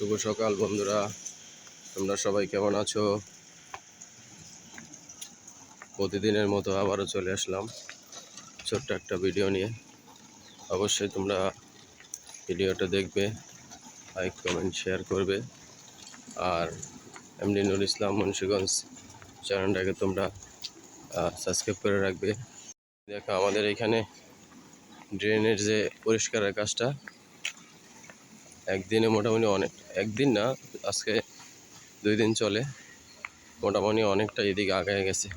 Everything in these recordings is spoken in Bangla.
শুভ সকাল বন্ধুরা। তোমরা সবাই কেমন আছো? প্রতিদিনের মতো আবারও চলে আসলাম ছোট্ট একটা ভিডিও নিয়ে। অবশ্যই তোমরা ভিডিওটা দেখবে লাইক কমেন্ট শেয়ার করবে। আর এমডি নুর ইসলাম মুন্সিগঞ্জ চ্যানেলটাকে তোমরা সাবস্ক্রাইব করে রাখবে। দেখো আমাদের এখানে ড্রেনের যে পরিষ্কারের কাজটা একদিনে মোটামুটি অনেক, একদিন না, আজকে দুই দিন চলে। মোটামুটি অনেকটা এদিকে আগায় গেছে।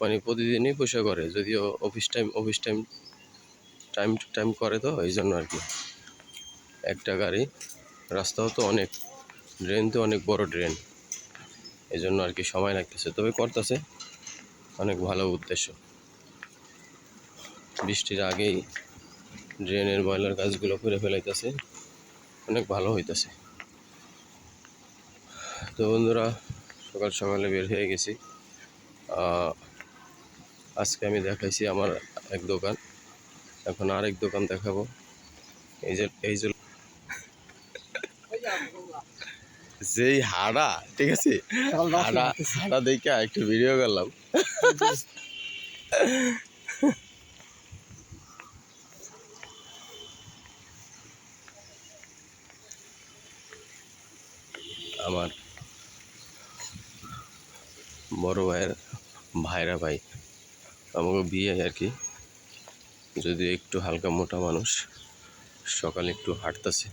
মানে প্রতিদিনই পয়সা করে, যদিও office time office time time to time করে তো, এই জন্য আর কি। একটা গাড়ি, রাস্তাও তো অনেক, ড্রেন তো অনেক বড় ড্রেন। এই জন্য আর কি সময় লাগতেছে, তবে করতেছে। অনেক ভালো উদ্দেশ্য। বৃষ্টির আগেই ড্রেনের ময়লার কাজগুলো করে ফেলাইতেছে। অনেক ভালো হইতেছে। তো বন্ধুরা সকাল সকালে বের হয়ে গেছি। আজকে আমি দেখাইছি আমার এক দোকান। এখন আরেক দোকান দেখাবো। এই যে এই যে যেই হাড়া ঠিক আছে? হাড়া হাড়া দেখে একটু ভিডিও করলাম। আমার বড় ভাইয়ের ভাইরা ভাই। আমাকে বিয়ে আর কি। যদি একটু হালকা মোটা মানুষ, সকালে একটু হাঁটতেছে।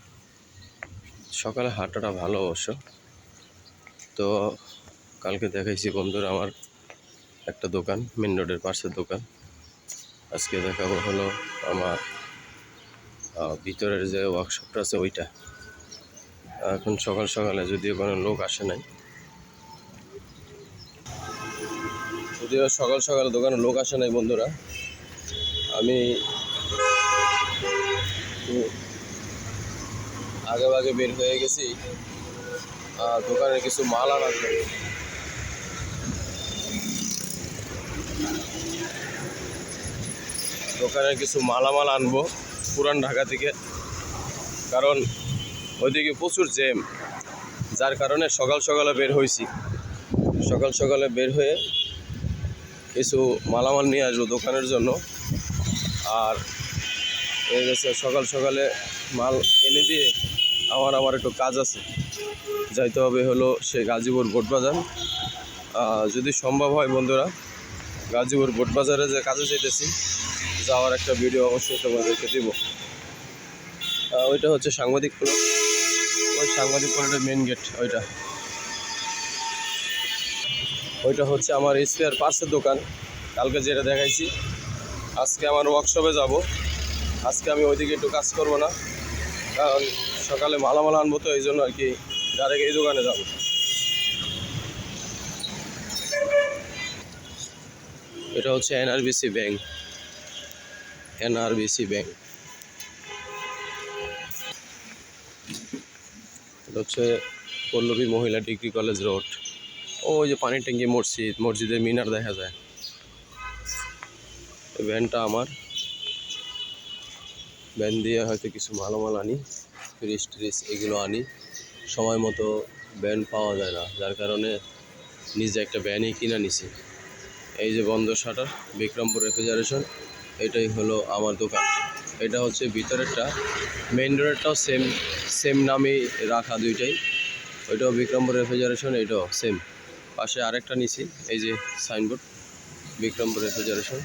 সকালে হাঁটাটা ভালো অবশ্য। তো কালকে দেখাইছি বন্ধুরা আমার একটা দোকান মেন রোডের পাশের দোকান। আজকে দেখাবো হলো আমার ভিতরের যে ওয়ার্কশপটা আছে ওইটা। এখন সকাল সকালে যদিও কোনো লোক আসে নাই। যদিও সকাল সকালে দোকানে লোক আসে নাই বন্ধুরা। আমি আগে আগে বের হয়ে গেছি। দোকানে কিছু মাল আনার জন্য। দোকানে কিছু মালামাল আনব পুরান ঢাকা থেকে। কারণ ওইদিকে প্রচুর জ্যাম, যার কারণে সকাল সকালে বের হয়েছি সকাল সকালে বের হয়ে কিছু মালামাল নিয়ে আসব দোকানের জন্য। আর এই গেছে সকাল সকালে মাল এনে দিয়ে আমার আমার একটু কাজ আছে। যাইতে হবে হলো সে গাজীপুর বোট বাজার যদি সম্ভব হয় বন্ধুরা, গাজীপুর বোট বাজারে যে কাজে যেতেছি যাওয়ার একটা ভিডিও অবশ্যই তোমাদেরকে দিব। ওইটা হচ্ছে সাংবাদিক প্লট ওই সাংবাদিক প্লটের মেন গেট ওইটা। ওইটা হচ্ছে আমার স্পেয়ার পার্সের দোকান। কালকে যেটা দেখাইছি, আজকে আমার ওয়ার্কশপে যাব। আজকে আমি ওইদিকে একটু কাজ করব না, কারণ সকালে মালামাল আনব তো এই জন্য আর কি ডাইরেক্ট এই দোকানে যাব। এটা হচ্ছে এনআরবিসি ব্যাংক এনআরবিসি ব্যাংক এটা হচ্ছে পল্লবী মহিলা ডিগ্রি কলেজ রোড। ওই যে পানির ট্যাঙ্কি মসজিদ, মসজিদের মিনার দেখা যায়। ভ্যানটা আমার। ভ্যান দিয়ে হয়তো কিছু মালামাল আনি, ফ্রিজ ট্রিজ এগুলো আনি। সময় মতো ভ্যান পাওয়া যায় না, যার কারণে নিজে একটা ভ্যানই কিনে নিছি। এই যে বন্ধ শাটার, বিক্রমপুর রেফ্রিজারেশন, এটাই হলো আমার দোকান। এটা হচ্ছে ভিতরেরটা। মেইন রোডেরটাও সেম সেম নামেই রাখা দুইটাই। ওইটাও বিক্রমপুর রেফ্রিজারেশন এটাও সেম পাশে আরেকটা নিছি, এই যে সাইনবোর্ড বিক্রমপুর রেফ্রিজারেশন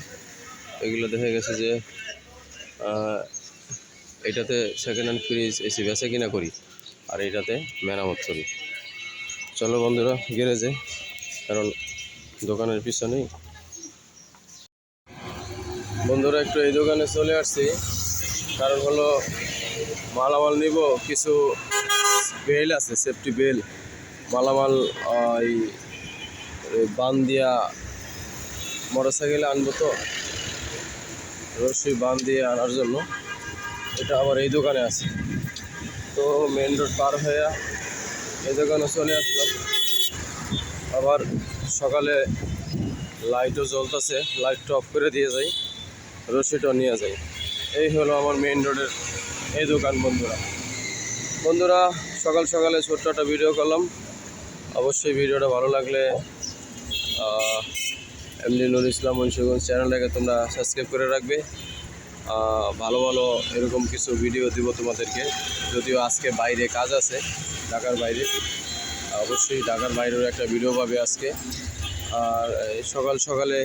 এগুলো দেখা গেছে যে এটাতে সেকেন্ড হ্যান্ড ফ্রিজ এসি বেচা কিনা করি, আর এটাতে মেরামত করি। চলো বন্ধুরা, গ্যারেজে, কারণ দোকানের পিছনেই। বন্ধুরা, একটু এই দোকানে চলে আসছি। কারণ হলো মালামাল নিব, কিছু বেল আছে সেফটি বেল। মালামাল ওই বান দিয়া মোটর সাইকেলে আনব তো। রশি বান দিয়ে আনার জন্য। এটা আবার এই দোকানে আছে। তো মেন রোড পার হয়ে এই দোকানে চলে আসলাম। আবার সকালে লাইটও জ্বলতেছে, লাইটটা অফ করে দিয়ে যাই রশিটাও নিয়ে যাই। এই হলো আমার মেইন রোডের এই দোকান, বন্ধুরা। বন্ধুরা, সকাল সকালে ছোট্ট একটা ভিডিও করলাম। অবশ্যই ভিডিওটা ভালো লাগলে এমনি নুর ইসলাম মুন্সিগঞ্জ চ্যানেলটাকে তোমরা সাবস্ক্রাইব করে রাখবে। ভালো ভালো এরকম কিছু ভিডিও দিব তোমাদেরকে। যদিও আজকে বাইরে কাজ আছে, ঢাকার বাইরে। অবশ্যই ঢাকার বাইরেও একটা ভিডিও পাবে আজকে। আর সকাল সকালে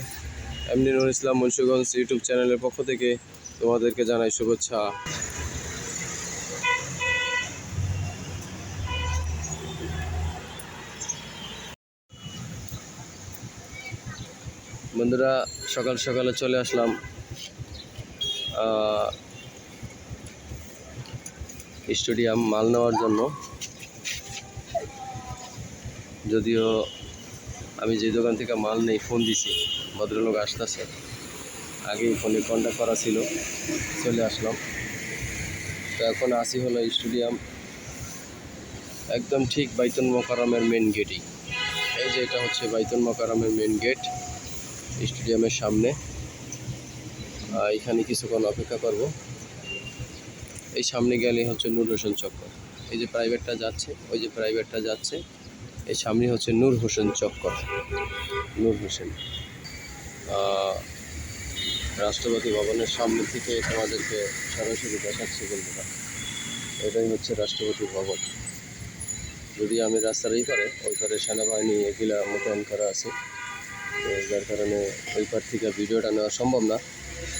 এমনি নুর ইসলাম মুন্সিগঞ্জ ইউটিউব চ্যানেলের পক্ষ থেকে তোমাদেরকে জানাই শুভেচ্ছা। বন্ধুরা, সকাল সকালে চলে আসলাম স্টেডিয়াম মাল নেওয়ার জন্য। যদিও আমি যে দোকান থেকে মাল নেই, ফোন দিছি, ভদ্রলোক আসতেছে। আগেই ফোনে কন্ট্যাক্ট করা ছিল, চলে আসলাম। তো এখন আসি হলো স্টেডিয়াম একদম ঠিক বাইতুল মোকারমের মেন গেটেই এই। যে এটা হচ্ছে বাইতুল মোকারমের মেন গেট স্টেডিয়ামের সামনে। এখানে কিছুক্ষণ অপেক্ষা করব। এই সামনে গেলে হচ্ছে নূর হোসেন চক্কর। এই যে প্রাইভেটটা যাচ্ছে, ওই যে প্রাইভেটটা যাচ্ছে, এই সামনে হচ্ছে নূর হোসেন চক্কর। নূর হোসেন। রাষ্ট্রপতি ভবনের সামনে থেকে তোমাদেরকে সরাসরি দেখাচ্ছি বন্ধুরা এটাই হচ্ছে রাষ্ট্রপতি ভবন। যদি আমি রাস্তার এই পারে, ওই পারে সেনাবাহিনী, এগুলা মোতায়েন করা আছে। তো যার কারণে ওই পার থেকে ভিডিওটা নেওয়া সম্ভব না।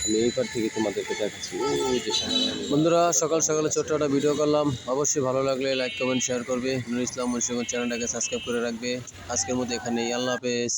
আমি এই পার থেকে তোমাদেরকে দেখাচ্ছি। বন্ধুরা, সকাল সকালে ছোট্ট একটা ভিডিও করলাম। অবশ্যই ভালো লাগলে লাইক কমেন্ট শেয়ার করবে। নুর ইসলাম মুন্সিগঞ্জ চ্যানেলটাকে সাবস্ক্রাইব করে রাখবে। আজকের মধ্যে এখানেই। আল্লাহ হাফেজ।